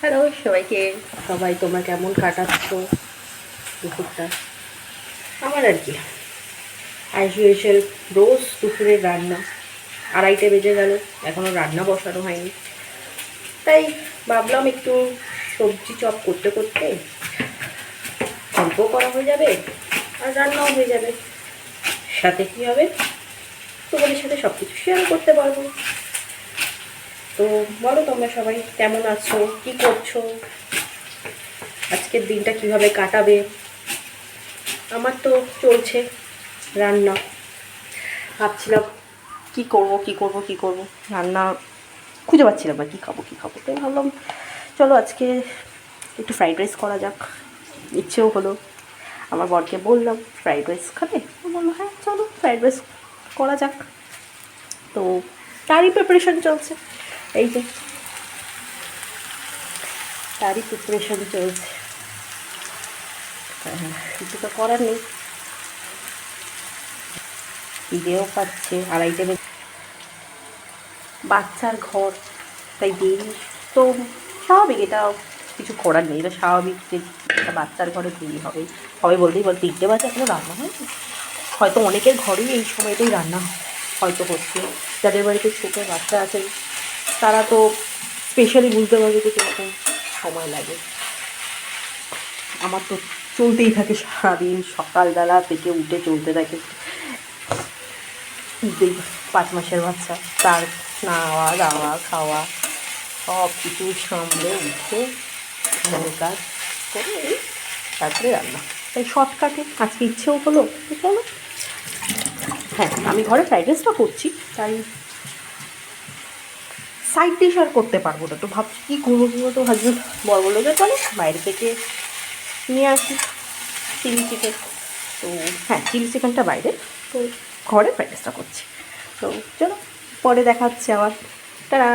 Hello, সবাইকে। সবাই, তোমরা কেমন কাটাচ্ছ দুপুরটা? আমার আর কি। অ্যাজ রোজ দুপুরের রান্না। আড়াইটে বেজে গেল এখনও রান্না বসানো হয়নি। তাই ভাবলাম একটু সবজি চপ করতে করতে অল্প করা হয়ে যাবে আর রান্নাও হয়ে যাবে। সাথে কী হবে? তোমাদের সাথে সব কিছু শেয়ার করতে পারব। তো বলো তোমরা সবাই কেমন আছো? কি করছ? আজকের দিনটা কীভাবে কাটাবে? আমার তো চলছে রান্না। ভাবছিলাম কি করব কি করব কি করব? রান্না খুঁজে পাচ্ছিলাম না, কী খাব কী খাব? তাই ভাবলাম, চলো আজকে একটু ফ্রাইড রাইস করা যাক। ইচ্ছেও হলো। আমার বরকে বললাম ফ্রাইড রাইস খাবে? বলল হ্যাঁ চলো ফ্রাইড রাইস করা যাক। তো তারই প্রিপারেশন চলছে। এই যে। তারই প্রিপারেশন চলছে। হ্যাঁ, কিছু তো করার নেই। খিদেও পাচ্ছে আড়াইটে বাচ্চার ঘর তাই দেরি। তো স্বাভাবিক এটা কিছু করার নেই। এটা স্বাভাবিক যে বাচ্চার ঘরে দেরি হবে। হবে বলতেই বল তিনটে বাচ্চা এখনও রান্না হয়নি? হয়তো অনেকের ঘরেই এই সময়টাই রান্না হয়তো হচ্ছে। যাদের বাড়িতে ছোটো বাচ্চা আছে তারা তো স্পেশালি বুঝতে পারবে যে কীরকম সময় লাগে। আমার তো চলতেই থাকে সারাদিন, সকালবেলা থেকে উঠে চলতে থাকে। পাঁচ মাসের বাচ্চা, তার নাওয়া, দাওয়া, খাওয়া, সব কিছু সামলে উঠে কাজ করে এই তারপরে রান্না। তাই শর্টকাটে আজকে ইচ্ছেও হলো চলো হ্যাঁ আমি ঘরে ফ্রাইড রাইসটা করছি, তাই সাইড ডিশ আর করতে পারব না। তো ভাবছি কী করব, কী তো ভাবছি বর বলল যে, চলো বাইরে থেকে নিয়ে আসি চিলি চিকেন তো হ্যাঁ চিলি চিকেনটা বাইরে। তো ঘরে ফ্রাইড রাইসটা করছি। তো চলো, পরে দেখা হচ্ছে আবার। তারা